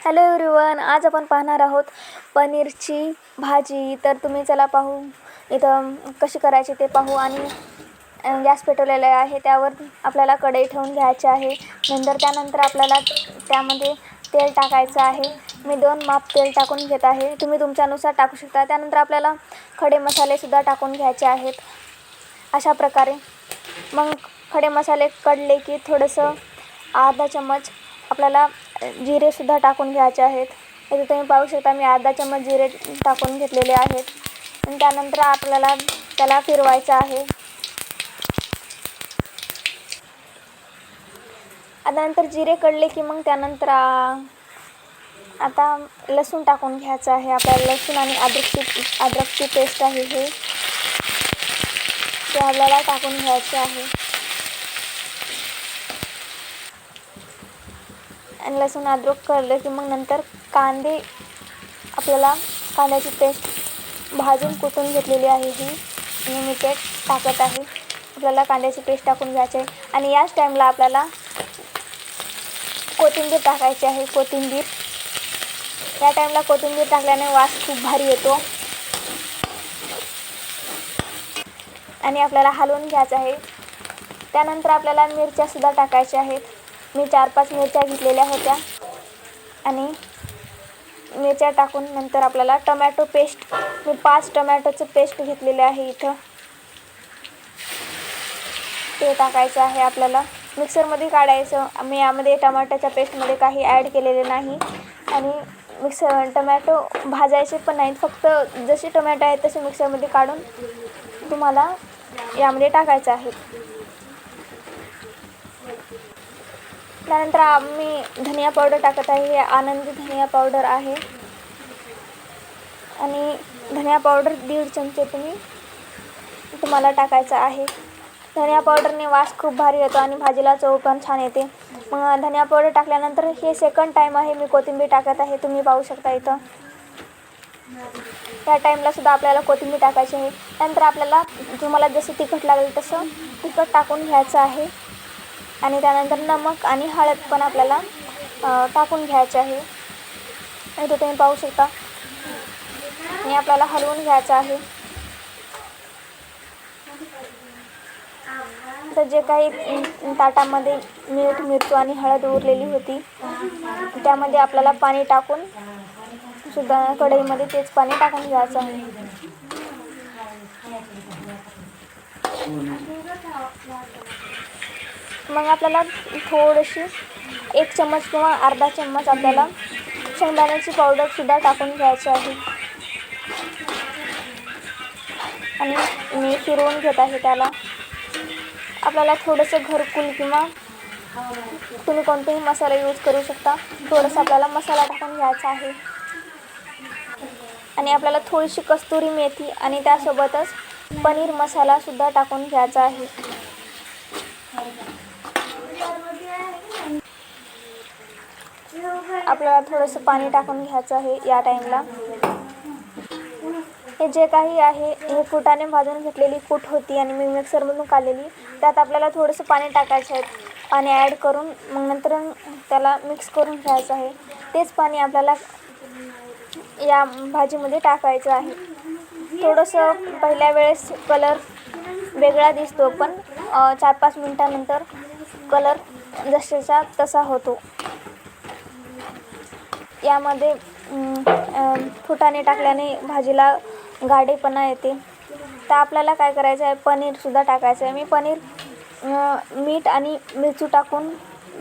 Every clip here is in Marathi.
हॅलो एवरीवन आज आपण पाहणार आहोत पनीरची भाजी. तर तुम्ही चला पाहू. इथं कशी करायची ते पाहू आणि गॅस पेटवलेला आहे. त्यावर आपल्याला कढई ठेवून घ्यायची आहे. नंतर त्यानंतर आपल्याला त्यामध्ये तेल टाकायचं आहे. मी दोन माप तेल टाकून घेत आहे. तुम्ही तुमच्यानुसार टाकू शकता. त्यानंतर आपल्याला खडे मसालेसुद्धा टाकून घ्यायचे आहेत. अशा प्रकारे. मग खडे मसाले कढले की थोडंसं अर्धा चम्मच आपल्याला जिरेसुद्धा टाकून घ्यायचे आहेत. इथे तुम्ही पाहू शकता मी अर्धा चम्मच जिरे टाकून घेतलेले आहेत. आणि त्यानंतर आपल्याला त्याला फिरवायचं आहे. आतानंतर जिरे कढले की मग त्यानंतर आता लसूण टाकून घ्यायचं आहे. आपल्याला लसूण आणि अद्रकची अद्रकची पेस्ट आहे हे. ते आपल्याला टाकून घ्यायचे आहे. आणि लसूण अद्रक कळलं की मग नंतर कांदे आपल्याला कांद्याची पेस्ट भाजून कुटून घेतलेली आहे ही आणि मी ते टाकत आहे. आपल्याला कांद्याची पेस्ट टाकून घ्यायची आहे. आणि याच टाईमला आपल्याला कोथिंबीर टाकायची आहे. कोथिंबीर. या टाईमला कोथिंबीर टाकल्याने वास खूप भारी येतो. आणि आपल्याला हलवून घ्यायचं आहे. त्यानंतर आपल्याला मिरच्यासुद्धा टाकायच्या आहेत. मी चार पाच मिरच्या घेतलेल्या होत्या. आणि मिरच्या टाकून नंतर आपल्याला टमॅटो पेस्ट मी पाच टमॅटोचं पेस्ट घेतलेलं आहे इथं. ते टाकायचं आहे आपल्याला. मिक्सरमध्ये काढायचं. मी यामध्ये टमाट्याच्या पेस्टमध्ये काही ॲड केलेले नाही. आणि मिक्सर टमॅटो भाजायचे पण नाहीत. फक्त जसे टमॅटो आहेत तसे मिक्सरमध्ये काढून तुम्हाला यामध्ये टाकायचं आहे. त्यानंतर आम्ही धनिया पावडर टाकत आहे. हे आनंदी धनिया पावडर आहे. आणि धनिया पावडर दीड चमचे तुम्ही तुम्हाला टाकायचं आहे. धनिया पावडरने वास खूप भारी येतो आणि भाजीला चव पण छान येते. मग धनिया पावडर टाकल्यानंतर हे सेकंड टाईम आहे मी कोथिंबीर टाकत आहे. तुम्ही पाहू शकता इथं. त्या टाईमला सुद्धा आपल्याला कोथिंबीर टाकायची आहे. त्यानंतर आपल्याला तुम्हाला जसं तिखट लागेल तसं तिखट टाकून घ्यायचं आहे. आणि त्यानंतर नमक आणि हळद पण आपल्याला टाकून घ्यायचे आहे. इथे तुम्ही पाहू शकता. आणि आपल्याला हलवून घ्यायचं आहे. तर जे काही ताटामध्ये मीठ मिरचू आणि हळद उरलेली होती त्यामध्ये आपल्याला पाणी टाकून सुद्धा कढईमध्ये तेच पाणी टाकून घ्यायचं आहे. मग आपल्याला थोडीशी एक चम्मच किंवा अर्धा चम्मच आपल्याला शेंगदाण्याची पावडरसुद्धा टाकून घ्यायची आहे. आणि मी फिरवून घेत आहे त्याला. आपल्याला थोडंसं घरकुल किंवा तुम्ही कोणतेही मसाला यूज करू शकता. थोडंसं आपल्याला मसाला टाकून घ्यायचा आहे. आणि आपल्याला थोडीशी कस्तुरी मेथी आणि त्यासोबतच पनीर मसालासुद्धा टाकून घ्यायचा आहे. आपल्याला थोडंसं पाणी टाकून घ्यायचं आहे या टाईमला. हे जे काही आहे हे कुटाने भाजून घेतलेली कूट होती आणि मी मिक्सरमधून काढलेली त्यात आपल्याला थोडंसं पाणी टाकायचं आहे. पाणी ॲड करून मग नंतर त्याला मिक्स करून घ्यायचं आहे. तेच पाणी आपल्याला या भाजीमध्ये टाकायचं आहे. थोडंसं पहिल्या वेळेस कलर वेगळा दिसतो पण चार पाच मिनटानंतर कलर जसेचा तसा होतो. यामध्ये फुटाणे टाकल्याने भाजीला गाडेपणा येते. तर आपल्याला काय करायचं आहे? पनीरसुद्धा टाकायचं आहे. मी पनीर मीठ आणि मिरची टाकून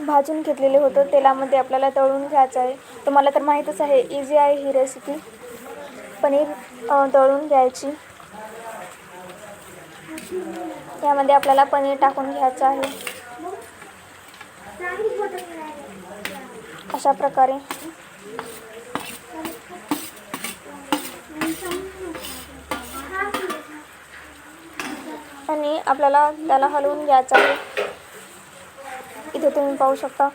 भाजून घेतलेले होतं. तेलामध्ये आपल्याला तळून घ्यायचं आहे. तुम्हाला तर माहीतच आहे इझी आहे ही रेसिपी पनीर तळून घ्यायची. यामध्ये आपल्याला पनीर टाकून घ्यायचं आहे. अशा प्रकारे. आणि आपल्याला त्याला हलवून घ्यायचं आहे. इथे तुम्ही पाहू शकता.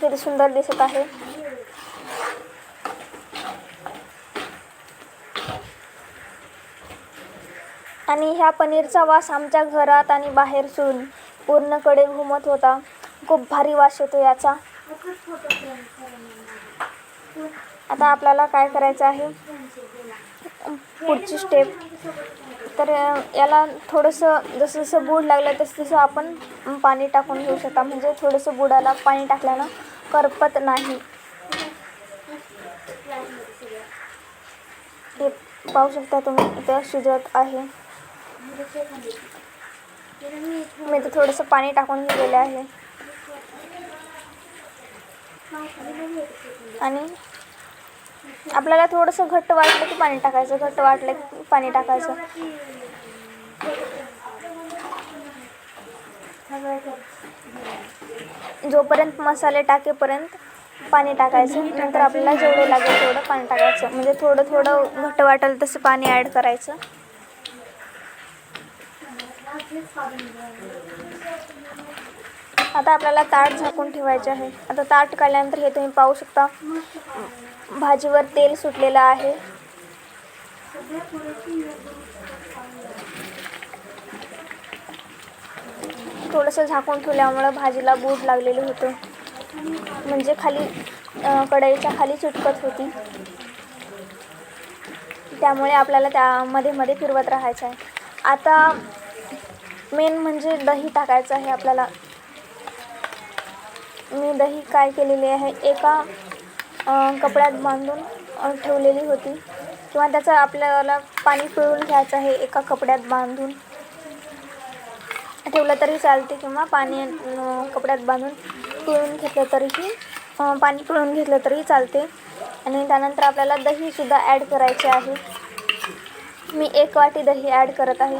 किती सुंदर दिसत आहे. आणि ह्या पनीरचा वास आमच्या घरात आणि बाहेरसून पूर्णकडे घुमत होता. खूप भारी वास येतो याचा. आता आपल्याला काय करायचं आहे? पुढची स्टेप तर याला थोडंसं जसं जसं बूड लागलं तसं तसं आपण पाणी टाकून घेऊ शकता. म्हणजे थोडंसं बुडाला पाणी टाकल्यानं करपत नाही. हे पाहू शकता तुम्ही इथं शिजत आहे. मी तर थोडंसं पाणी टाकून घेतलेलं आहे. आणि आपल्याला थोडंसं घट्ट वाटलं की पाणी टाकायचं घट्ट वाटलं की पाणी टाकायचं. जोपर्यंत मसाले टाकेपर्यंत पाणी टाकायचं नंतर आपल्याला जेवढं लागेल तेवढं पाणी टाकायचं. म्हणजे थोडं थोडं घट्ट वाटेल तसं पाणी ॲड करायचं. आता आपल्याला ताट झाकून ठेवायचे आहे. आता ताट काढल्यानंतर हे तुम्ही पाहू शकता. भाजीवर तेल सुटलेलं आहे. थोडंसं झाकून ठेवल्यामुळं भाजीला बूट लागलेलं होतं. म्हणजे खाली कढईच्या खाली चिटकत होती. त्यामुळे आपल्याला त्यामध्ये मध्ये फिरवत राहायचं आहे. आता मेन म्हणजे दही टाकायचं आहे आपल्याला. मी दही काय केलेली आहे एका कपड्यात बांधून ठेवलेली होती. किंवा त्याचं आपल्याला पाणी पिळून घ्यायचं आहे एका कपड्यात बांधून. ठेवलं तरी चालते किंवा पाणी कपड्यात बांधून पिळून घेतलं तरीही पाणी पिळून घेतलं तरी चालते. आणि त्यानंतर आपल्याला दहीसुद्धा ॲड करायचे आहे. मी एक वाटी दही ॲड करत आहे.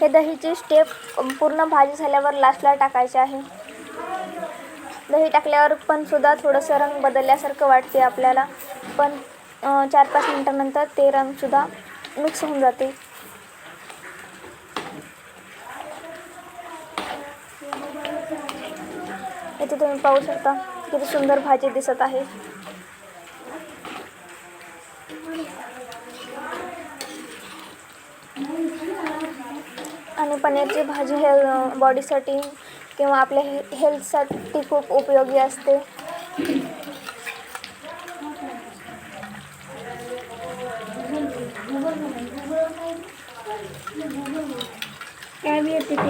हे दहीची स्टेप पूर्ण भाजी झाल्यावर लास्टला टाकायचे आहे. दही टाकल्यावर पण सुद्धा थोडंसं रंग बदलल्यासारखं वाटते आपल्याला. पण चार पाच मिनटानंतर ते रंगसुद्धा मिक्स होऊन जाते. इथे तुम्ही पाहू शकता किती सुंदर भाजी दिसत आहे. आणि पनीरची भाजी हे बॉडीसाठी किंवा आपल्या हे हेल्थसाठी खूप उपयोगी असते.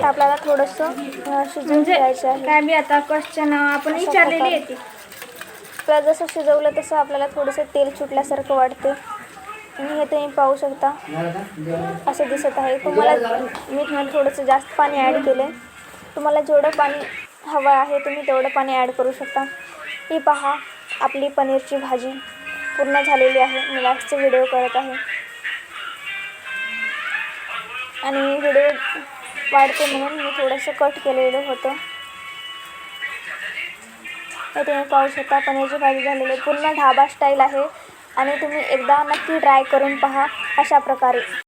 आपल्याला थोडंसं शिजवून म्हणजे घ्यायचं आहे. काय बी आता क्वेश्चन आपण विचारलेली. येते आपल्याला जसं शिजवलं तसं आपल्याला थोडंसं तेल सुटल्यासारखं वाटते. आणि हे तुम्ही पाहू शकता. असं दिसत आहे. तुम्हाला मी तुम्हाला थोडंसं जास्त पाणी ॲड केलं आहे तुम्हाला जेवढं पाणी हवं आहे तुम्ही तेवढं पाणी ॲड करू शकता. ही पहा आपली पनीरची भाजी पूर्ण झालेली आहे. मी लास्टचे व्हिडिओ करत आहे. आणि व्हिडिओ वाढते म्हणून मी थोडंसं कट केलेलं होतं. हे तुम्ही पाहू शकता पनीरची भाजी झालेली आहे. पूर्ण ढाबा स्टाईल आहे. आणि तुम्ही एकदा नक्की ट्राय करून पहा अशा प्रकारे.